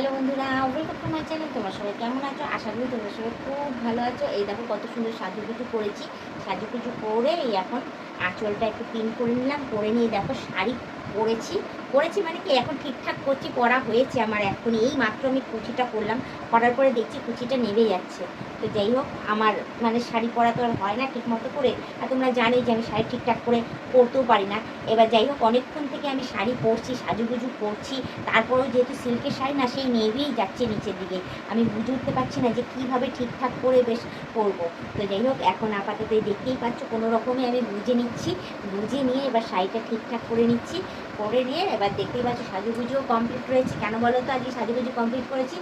Hello বন্ধুরা welcome to my channel তোমার সবাই কেমন আছো? আশা করি তোমরা সবাই খুব ভালো আছো। এই দেখো কত সুন্দর সাজুগুজু করেছি। সাজুগুজু করে এই এখন আঁচলটা একটু পিন করে নিলাম। করে নিয়ে দেখো শাড়ি পরেছি পরেছি মানে কি এখন ঠিকঠাক করছি পরা হয়েছে আমার এখন এই মাত্র আমি কুচিটা করলাম, করার পরে দেখছি কুচিটা নেমে যাচ্ছে। তো যাই হোক, আমার মানে শাড়ি পরা তো আর হয় না ঠিক মতো করে, আর তোমরা জানি যে আমি শাড়ি ঠিকঠাক করে পরতেও পারি না। এবার যাই হোক, অনেকক্ষণ থেকে আমি শাড়ি পরছি, সাজুগুজু করছি, তারপরেও যেহেতু সিল্কের শাড়ি না, সেই নেবেই যাচ্ছে নিচের দিকে। আমি বুঝে উঠতে পারছি না যে কীভাবে ঠিকঠাক করে বেশ পরবো তো যাই হোক, এখন আপাতত দেখতেই পাচ্ছ, কোনো রকমে আমি বুঝে নিচ্ছি। বুঝে নিয়ে এবার শাড়িটা ঠিকঠাক করে নিচ্ছি। করে নিয়ে এবার দেখতেই পাচ্ছ সাজুগুজুও কমপ্লিট করেছি কেন বলো তো আজকে সাজুগুজু কমপ্লিট করেছি।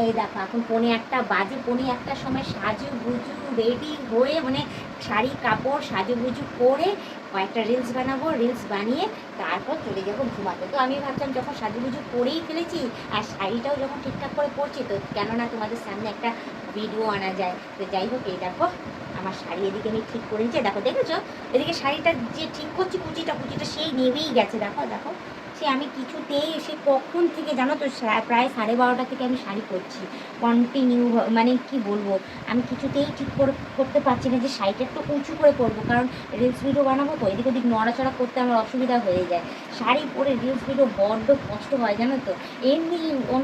এই দেখো, এখন পৌনে একটা বাজে, পৌনে একটার সময় সাজু গুজু রেডি হয়ে মানে শাড়ি, কাপড় সাজুগুজু করে কয়েকটা রিলস বানাবো রিলস বানিয়ে তারপর চলে যাব ঘুমাতে। তো আমি ভাবছিলাম যখন সাজুগুজু করেই ফেলেছি আর শাড়িটাও যখন ঠিকঠাক করে পরছি, তো কেননা তোমাদের সামনে একটা ভিডিও আনা যায়। তো যাই হোক, এই দেখো আমার শাড়ি এদিকে আমি ঠিক করে নিচ্ছি দেখো, দেখেছ? এদিকে শাড়িটা যে ঠিক করছি, কুচিটা কুচিটা সেই নেমেই গেছে। দেখো দেখো। সে আমি কিছুতেই সে কখন থেকে জানো তো প্রায় সাড়ে বারোটা থেকে আমি শাড়ি করছি কন্টিনিউ মানে কি বলব? আমি কিছুতেই ঠিক করে, করতে পারছি না যে শাড়িটা একটু উঁচু করে করব কারণ রিলস ভিডিও বানাবো তো, এদিক ওদিক নড়াচড়া করতে আমার অসুবিধা হয়ে যায়। শাড়ি পরে রিলস ভিডিও বড্ড কষ্ট হয়, জানো তো? এমনি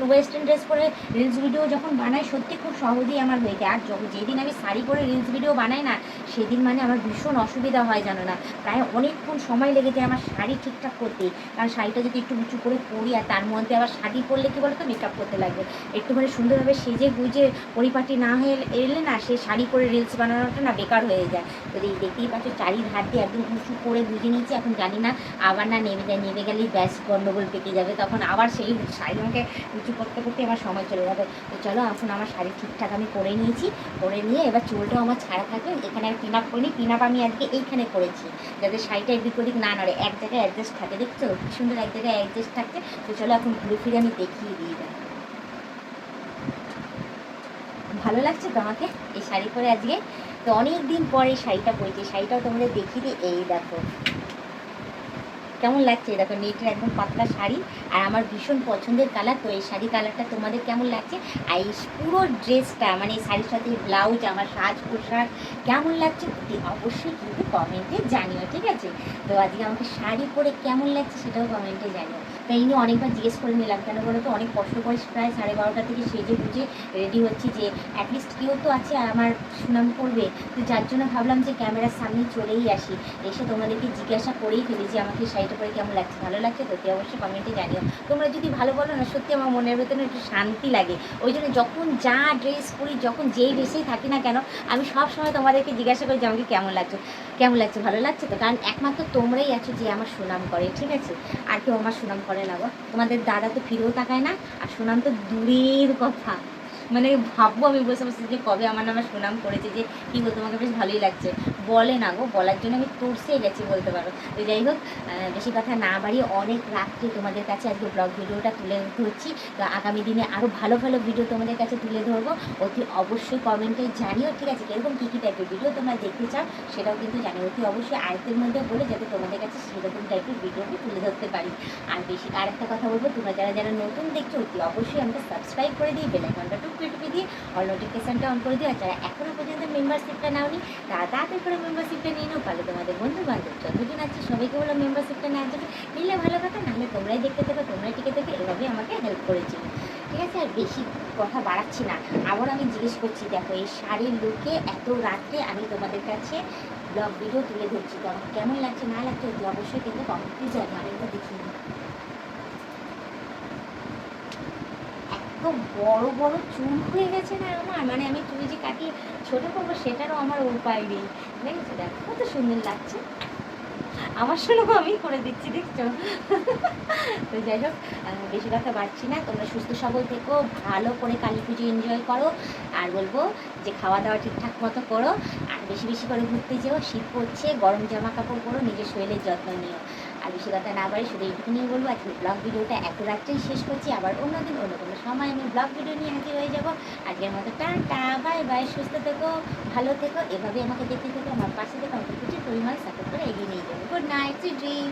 ওয়েস্টার্ন ড্রেস পরে রিলস ভিডিও যখন বানাই, সত্যি খুব সহজেই আমার হয়ে যায়। আর যখন যেদিন আমি শাড়ি পরে রিলস ভিডিও বানাই না, সেদিন মানে আমার ভীষণ অসুবিধা হয়, জানো না? প্রায় অনেকক্ষণ সময় লেগে যায় আমার শাড়ি ঠিকঠাক করতে। কারণ শাড়িটা যদি একটু উঁচু করে পরি আর তার মধ্যে আবার শাড়ি পরলে কি বলতো? মেকআপ করতে লাগবে। একটু মানে সুন্দরভাবে সেজে গুজে পরিপাটি না হয়ে এলে না সে শাড়ি পরে রিলস বানানোটা না বেকার হয়ে যায়। তো এই দেখতেই পাচ্ছ চারি ধার দিয়ে একদম উঁচু করে বুঝে নিয়েছি, এখন জানি না আবার না নেমে যায়, নেমে গেলেই ব্যাস গন্ডগোল পেকে যাবে। তখন আবার সেই শাড়ি আমাকে উঁচু করতে করতে আমার সময় চলে যাবে। তো চলো, এখন আমার শাড়ি ঠিকঠাক আমি করে নিয়েছি। করে নিয়ে এবার চুলটাও আমার ছাড়া থাকবে। এখানে আর পিন আপ করিনি। পিন আপ আমি আজকে এইখানে করেছি। যাতে শাড়িটা ওদিক না নড়ে। এক জায়গায় অ্যাডজাস্ট থাকে, দেখছ? কি সুন্দর জায়গায় অ্যাডজাস্ট থাকছে, তো চলো এখন ঘুরে ফিরে আমি দেখিয়ে দিয়ে যাই। ভালো লাগছে তো আমাকে এই শাড়ি পরে আজকে? তো অনেক দিন পরে শাড়িটা পরেছি, শাড়িটাও তোমাদের দেখিয়ে দিই। এই দেখো। কেমন লাগছে? দেখো নেটের একদম পাতলা শাড়ি আর আমার ভীষণ পছন্দের কালার। তো এই শাড়ি কালারটা তোমাদের কেমন লাগছে? আর এই পুরো ড্রেসটা মানে এই শাড়ির সাথে ব্লাউজ আমার সাজ পোশাক, কেমন লাগছে? অবশ্যই কিন্তু কমেন্টে জানিও, ঠিক আছে? তো আজকে আমাকে শাড়ি পরে কেমন লাগছে সেটাও কমেন্টে জানিও। তাই এই নিয়ে অনেকবার জিজ্ঞেস করে নিলাম, কেন বলো তো? অনেক কষ্ট করে প্রায় সাড়ে বারোটা থেকে সেজে গুজে রেডি হচ্ছি যে অ্যাটলিস্ট কেউ তো আছে আমার সুনাম করবে। তো যার জন্য ভাবলাম যে ক্যামেরার সামনে চলেই আসি। এসে তোমাদেরকে জিজ্ঞাসা করেই ফেলি যে আমাকে শাড়িটা পরে কেমন লাগছে? ভালো লাগছে তো? অবশ্যই কমেন্টে জানিও। তোমরা যদি ভালো বলো না, সত্যি আমার মনের ভেতরে একটু শান্তি লাগে। ওই জন্য যখন যা ড্রেস পরি, যখন যেই ড্রেসেই থাকি না কেন, আমি সব সময় তোমাদেরকে জিজ্ঞাসা করি যে আমাকে কেমন লাগছে? কেমন লাগছে? ভালো লাগছে তো? কারণ একমাত্র তোমরাই আছো যে আমার সুনাম করে, ঠিক আছে? আর কেউ আমার সুনাম করে না গো তোমাদের দাদা তো ফিরেও তাকায় না আর সুনাম তো দূরের কথা। মানে ভাববো আমি বসে বসে যে কবে আমার নামে সুনাম করেছে যে, কী গো, তোমাকে বেশ ভালোই লাগছে। বলে না গো, বলার জন্য আমি তরসে গেছি বলতে পারো। তো যাই হোক বেশি কথা না বাড়িয়ে অনেক রাত্রে তোমাদের কাছে আজকে ব্লগ ভিডিওটা তুলে ধরছি। তো আগামী দিনে আরও ভালো ভালো ভিডিও তোমাদের কাছে তুলে ধরবো। অতি অবশ্যই কমেন্টে জানিও, ঠিক আছে? কীরকম, কী কী টাইপের ভিডিও তোমরা দেখতে চাও সেটাও কিন্তু জানিও। অতি অবশ্যই আয়তের মধ্যে বলে যাতে তোমাদের কাছে সেরকম টাইপের ভিডিও আমি তুলে ধরতে পারি। আর বেশি আর একটা কথা বলব, তোমরা যারা যারা নতুন দেখছ, অতি অবশ্যই আমাকে সাবস্ক্রাইব করে দিই বেলাইকনটা টুকরে টুপি দিয়ে অল নোটিফিকেশানটা অন করে দিও। আর যারা এখনও পর্যন্ত মেম্বারশিপটা নাওনি, তারা তাড়াতাড়ি করে মেম্বারশিপটা নিয়ে নাও। পারলে তোমাদের বন্ধু বান্ধব যতজন আছে, সবাইকে বলো মেম্বারশিপটা নেওয়ার জন্য। নিলে ভালো কথা, নাহলে তোমরাই দেখতে থাকো, তোমরাই টিকে থাকো, এভাবেই আমাকে হেল্প করেছিল। ঠিক আছে? আর বেশি কথা বাড়াচ্ছি না। আবার আমি জিজ্ঞেস করছি, দেখো, এই শাড়ির লুকে এত রাত্রে আমি তোমাদের কাছে ব্লগ ভিডিও তুলে ধরছি। তো আমার কেমন লাগছে, না লাগছে, অবশ্যই কিন্তু কমেন্টে জানি আমি একবার দেখিয়ে নিই। এত বড় বড় চুল হয়ে গেছে না আমার। মানে আমি চুল যে কাটিয়ে ছোট করব, সেটারও আমার উপায় নেই। দেখেছ? দেখো, কত সুন্দর লাগছে। আমার সঙ্গে আমি করে দিচ্ছি, দেখছ? তো যাই হোক বেশি কথা বাড়ছি না। তোমরা সুস্থ সবল থেকো, ভালো করে কালী পুজো এনজয় করো। আর বলব যে খাওয়া দাওয়া ঠিকঠাক মতো করো। আর বেশি বেশি করে ঘুরতে যেও, শীত পড়ছে, গরম জামা কাপড় পরো, নিজের শরীরের যত্ন নিও। আর বেশি কথা না বাড়ি শুধু এইটুকুনি বলব আজকে ব্লগ ভিডিওটা এত রাত্রেই শেষ করছি। আবার অন্য দিন, অন্য কোনো সময় আমি ব্লগ ভিডিও নিয়ে হাজির হয়ে যাব। আজকের মতো টাটা বাই বাই সুস্থ থেকো, ভালো থেকো এভাবে আমাকে দেখতে থেকে, আমার পাশে থেকে, আমাকে প্রচুর পরিমাণ সাপোর্ট করে এগিয়ে নিয়ে যাব। Good night dream